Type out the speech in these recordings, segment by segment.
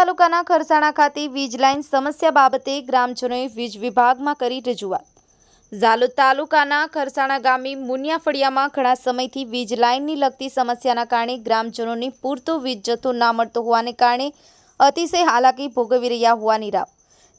તાલુકાના ખરસાણા ખાતે વીજ લાઇન સમસ્યા બાબતે ગ્રામજનોએ વીજ વિભાગમાં કરી રજૂઆત. ઝાલોદ તાલુકાના ખરસાણા ગામે મુનિયા ફળિયામાં ઘણા સમયથી વીજ લાઇનની લગતી સમસ્યાના કારણે ગ્રામજનોને પૂરતો વીજ જથ્થો ના મળતો હોવાને કારણે અતિશય હાલાકી ભોગવી રહ્યા હોવાની રાવ.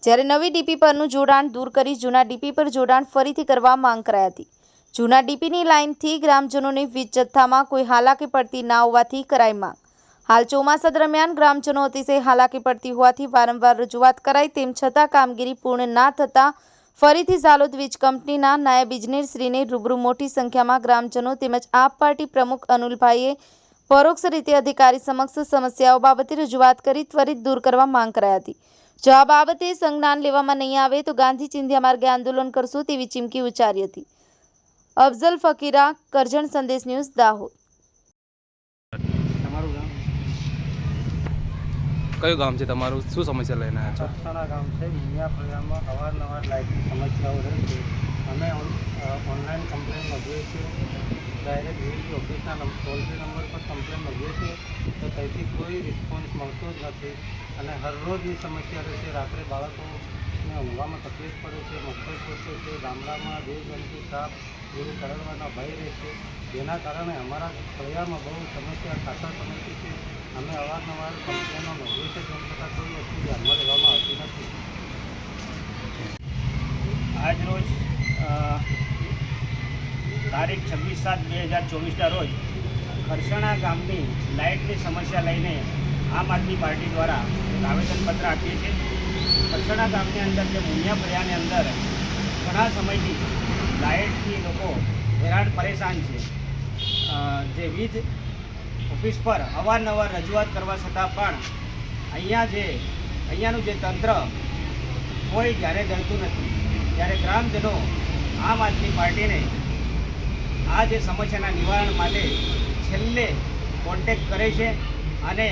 જ્યારે નવી ડીપી પરનું જોડાણ દૂર કરી જૂના ડીપી પર જોડાણ ફરીથી કરવા માંગ કરાઈ હતી. જૂના ડીપીની લાઇનથી ગ્રામજનોને વીજ જથ્થામાં કોઈ હાલાકી પડતી ના હોવાથી કરાઈ માંગ. હાલ ચોમાસા દરમિયાન ગ્રામજનો અતિશય હાલાકી પડતી હોવાથી વારંવાર રજૂઆત કરાઈ, તેમ છતાં કામગીરી પૂર્ણ ના થતાં ફરીથી ઝાલોદ વીજ કંપનીના નાયબ ઇજનેરશ્રીને રૂબરૂ મોટી સંખ્યામાં ગ્રામજનો તેમજ આપ પાર્ટી પ્રમુખ અનુલભાઈએ પરોક્ષ રીતે અધિકારી સમક્ષ સમસ્યાઓ બાબતે રજૂઆત કરી, ત્વરિત દૂર કરવા માંગ કરાઈ હતી. જો આ બાબતે સંજ્ઞાન લેવામાં નહીં આવે તો ગાંધી ચિંધ્યા માર્ગે આંદોલન કરશું તેવી ચીમકી ઉચ્ચારી હતી. અફઝલ ફકીરા, કરજણ સંદેશ ન્યૂઝ દાહોદ તમારું ગામ કયું ગામ છે તમારું? શું સમસ્યા લઈને આવ્યા છો? સરસાણા ગામ છે. મિયા ફળિયામાં અવારનવાર લાઇટની સમસ્યાઓ રહે છે. અમે ઓન- ઓનલાઈન કમ્પ્લેન નોંધીએ છીએ. ડાયરેક્ટ વીજળી ઓફિસના ટોલ ફ્રી નંબર પર કમ્પ્લેન નોંધીએ છીએ. તો ત્યાંથી કોઈ રિસ્પોન્સ મળતો જ નથી. અને હરરોજની સમસ્યા રહે છે. રાત્રે બાળકોને ઊંઘવામાં તકલીફ પડે છે, મચ્છર છોટે છે, ગામડામાં જીવજંતુ સાપ જેવું કરડવાના ભય રહે છે. જેના કારણે અમારા ફળિયામાં બહુ સમસ્યા ખાસા સમસ્યા છે. અમે અવારનવાર કમ્પ્લેનો આજ રોજ તારીખ છવ્વીસ સાત બે હજાર ચોવીસના રોજ ખરસણા ગામની લાઇટની સમસ્યા લઈને આમ આદમી પાર્ટી દ્વારા આવેદનપત્ર આપીએ છીએ. ખરસણા ગામની અંદર જે મુનિયા ફળિયાની અંદર ઘણા સમયથી લાઇટથી લોકો હેરાન પરેશાન છે. જે વીજ ઓફિસ પર અવારનવાર રજૂઆત કરવા છતાં પણ અહીંયા જે, અહીંયાનું જે તંત્ર કોઈ ક્યારે ડરતું નથી. ત્યારે ગ્રામજનો આમ આદમી પાર્ટીને આ જે સમસ્યાના નિવારણ માટે છેલ્લે કોન્ટેક્ટ કરે છે અને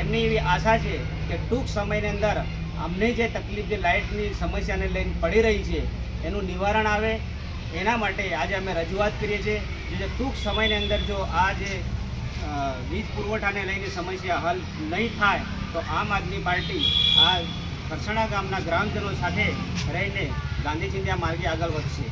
એમની એવી આશા છે કે ટૂંક સમયની અંદર અમને જે તકલીફ, જે લાઇટની સમસ્યાને લઈને પડી રહી છે, એનું નિવારણ આવે. એના માટે આજે અમે રજૂઆત કરીએ છીએ. જે ટૂંક સમયની અંદર જો આ જે વીજ પુરવઠાને લઈને સમસ્યા હલ નહીં થાય, તો આમ આદમી પાર્ટી આ ખરસણા ગામના ગ્રામજનો સાથે રહીને ગાંધી ચિંધ્યા માર્ગે આગળ વધશે.